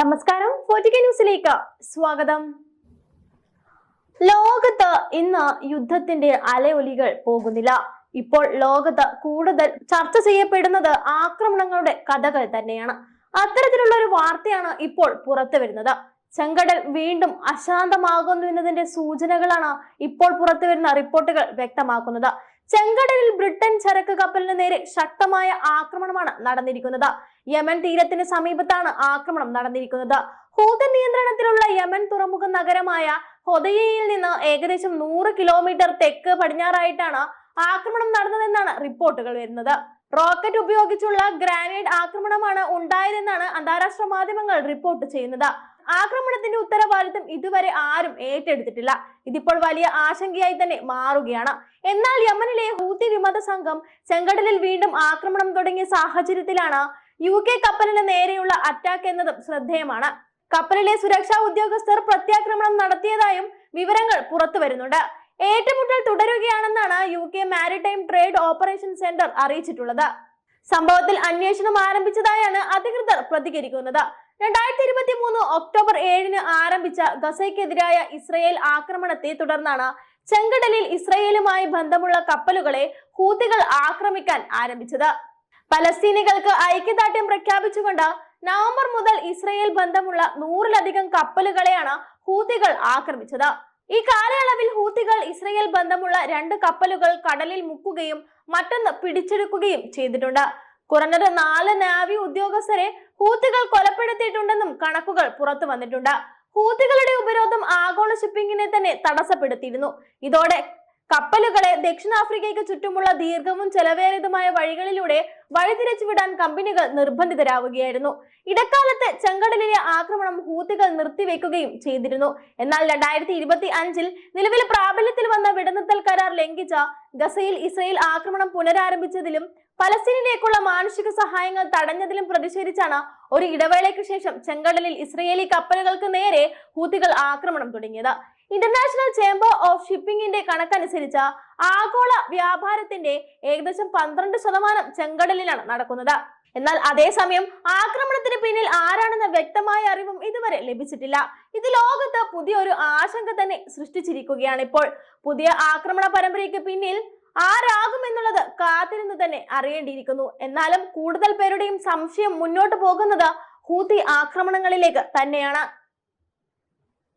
നമസ്കാരം ന്യൂസിലേക്ക് സ്വാഗതം. ലോകത്ത് ഇന്ന് യുദ്ധത്തിന്റെ അലയൊലികൾ പോകുന്നില്ല. ഇപ്പോൾ ലോകത്ത് കൂടുതൽ ചർച്ച ചെയ്യപ്പെടുന്നത് ആക്രമണങ്ങളുടെ കഥകൾ തന്നെയാണ്. അത്തരത്തിലുള്ള ഒരു വാർത്തയാണ് ഇപ്പോൾ പുറത്തു വരുന്നത്. ചെങ്കടൽ വീണ്ടും അശാന്തമാകുന്നു എന്നതിന്റെ സൂചനകളാണ് ഇപ്പോൾ പുറത്തു വരുന്ന റിപ്പോർട്ടുകൾ വ്യക്തമാക്കുന്നത്. ചെങ്കടലിൽ ബ്രിട്ടൻ ചരക്ക് കപ്പലിന് നേരെ ശക്തമായ ആക്രമണമാണ് നടന്നിരിക്കുന്നത്. യമൻ തീരത്തിന് സമീപത്താണ് ആക്രമണം നടന്നിരിക്കുന്നത്. ഹൂത നിയന്ത്രണത്തിലുള്ള യമൻ തുറമുഖ നഗരമായ ഹൊദയയിൽ നിന്ന് ഏകദേശം നൂറ് കിലോമീറ്റർ തെക്ക് പടിഞ്ഞാറായിട്ടാണ് ആക്രമണം നടന്നതെന്നാണ് റിപ്പോർട്ടുകൾ വരുന്നത്. റോക്കറ്റ് ഉപയോഗിച്ചുള്ള ഗ്രാനൈഡ് ആക്രമണമാണ് ഉണ്ടായതെന്നാണ് അന്താരാഷ്ട്ര മാധ്യമങ്ങൾ റിപ്പോർട്ട് ചെയ്യുന്നത്. ആക്രമണത്തിന്റെ ഉത്തരവാദിത്തം ഇതുവരെ ആരും ഏറ്റെടുത്തിട്ടില്ല. ഇതിപ്പോൾ വലിയ ആശങ്കയായി തന്നെ മാറുകയാണ്. എന്നാൽ യമനിലെ ഹൂത്തി വിമത സംഘം ചെങ്കടലിൽ വീണ്ടും ആക്രമണം തുടങ്ങിയ സാഹചര്യത്തിലാണ് യു കെ കപ്പലിന് നേരെയുള്ള അറ്റാക്ക് എന്നതും ശ്രദ്ധേയമാണ്. കപ്പലിലെ സുരക്ഷാ ഉദ്യോഗസ്ഥർ പ്രത്യാക്രമണം നടത്തിയതായും വിവരങ്ങൾ പുറത്തു വരുന്നുണ്ട്. ഏറ്റുമുട്ടൽ തുടരുകയാണെന്നാണ് U K maritime trade operation centre അറിയിച്ചിട്ടുള്ളത്. സംഭവത്തിൽ അന്വേഷണം ആരംഭിച്ചതായാണ് അധികൃതർ പ്രതികരിക്കുന്നത്. രണ്ടായിരത്തി ഇരുപത്തി മൂന്ന് ഒക്ടോബർ ഏഴിന് ആരംഭിച്ച ഗസയ്ക്കെതിരായ ഇസ്രയേൽ ആക്രമണത്തെ തുടർന്നാണ് ചെങ്കടലിൽ ഇസ്രയേലുമായി ബന്ധമുള്ള കപ്പലുകളെ ഹൂത്തികൾ ആക്രമിക്കാൻ ആരംഭിച്ചത്. പലസ്തീനികൾക്ക് ഐക്യദാർഢ്യം പ്രഖ്യാപിച്ചുകൊണ്ട് നവംബർ മുതൽ ഇസ്രയേൽ ബന്ധമുള്ള നൂറിലധികം കപ്പലുകളെയാണ് ഹൂത്തികൾ ആക്രമിച്ചത്. ഈ കാലയളവിൽ ഹൂത്തികൾ ഇസ്രയേൽ ബന്ധമുള്ള രണ്ട് കപ്പലുകൾ കടലിൽ മുക്കുകയും മറ്റൊന്ന് പിടിച്ചെടുക്കുകയും ചെയ്തിട്ടുണ്ട്. കുറഞ്ഞത് നാല് നാവി ഉദ്യോഗസ്ഥരെ ഹൂത്തികൾ കൊലപ്പെടുത്തിയിട്ടുണ്ടെന്നും കണക്കുകൾ പുറത്തു വന്നിട്ടുണ്ട്. ഹൂത്തികളുടെ ഉപരോധം ആഗോള ഷിപ്പിംഗിനെ തന്നെ തടസ്സപ്പെടുത്തിയിരുന്നു. ഇതോടെ കപ്പലുകളെ ദക്ഷിണാഫ്രിക്കയ്ക്ക് ചുറ്റുമുള്ള ദീർഘവും ചെലവേറിയതുമായ വഴികളിലൂടെ വഴിതിരിച്ചു വിടാൻ കമ്പനികൾ നിർബന്ധിതരാവുകയായിരുന്നു. ഇടക്കാലത്ത് ചെങ്കടലിലെ ആക്രമണം ഹൂത്തികൾ നിർത്തിവെക്കുകയും ചെയ്തിരുന്നു. എന്നാൽ രണ്ടായിരത്തി ഇരുപത്തി അഞ്ചിൽ നിലവിൽ പ്രാബല്യത്തിൽ വന്ന വെടിനിർത്തൽ കരാർ ലംഘിച്ച ഗസയിൽ ഇസ്രയേൽ ആക്രമണം പുനരാരംഭിച്ചതിലും പലസ്തീനിലേക്കുള്ള മാനുഷിക സഹായങ്ങൾ തടഞ്ഞതിലും പ്രതിഷേധിച്ചാണ് ഒരു ഇടവേളയ്ക്ക് ശേഷം ചെങ്കടലിൽ ഇസ്രയേലി കപ്പലുകൾക്ക് നേരെ ഹൂത്തികൾ ആക്രമണം തുടങ്ങിയത്. ഇന്റർനാഷണൽ ചേംബർ ഓഫ് ഷിപ്പിംഗിന്റെ കണക്കനുസരിച്ച് ആഗോള വ്യാപാരത്തിന്റെ ഏകദേശം പന്ത്രണ്ട് ശതമാനം ചെങ്കടലിലാണ് നടക്കുന്നത്. എന്നാൽ അതേസമയം ആക്രമണത്തിന് പിന്നിൽ ആരാണെന്ന വ്യക്തമായ അറിവും ഇതുവരെ ലഭിച്ചിട്ടില്ല. ഇത് ലോകത്ത് പുതിയൊരു ആശങ്ക തന്നെ സൃഷ്ടിച്ചിരിക്കുകയാണ് ഇപ്പോൾ. പുതിയ ആക്രമണ പരമ്പരയ്ക്ക് പിന്നിൽ ആരാകുമെന്നുള്ളത് കാത്തിരുന്ന് തന്നെ അറിയേണ്ടിയിരിക്കുന്നു. എന്നാലും കൂടുതൽ പേരുടെയും സംശയം മുന്നോട്ട് പോകുന്നത് ഹൂതി ആക്രമണങ്ങളിലേക്ക് തന്നെയാണ്.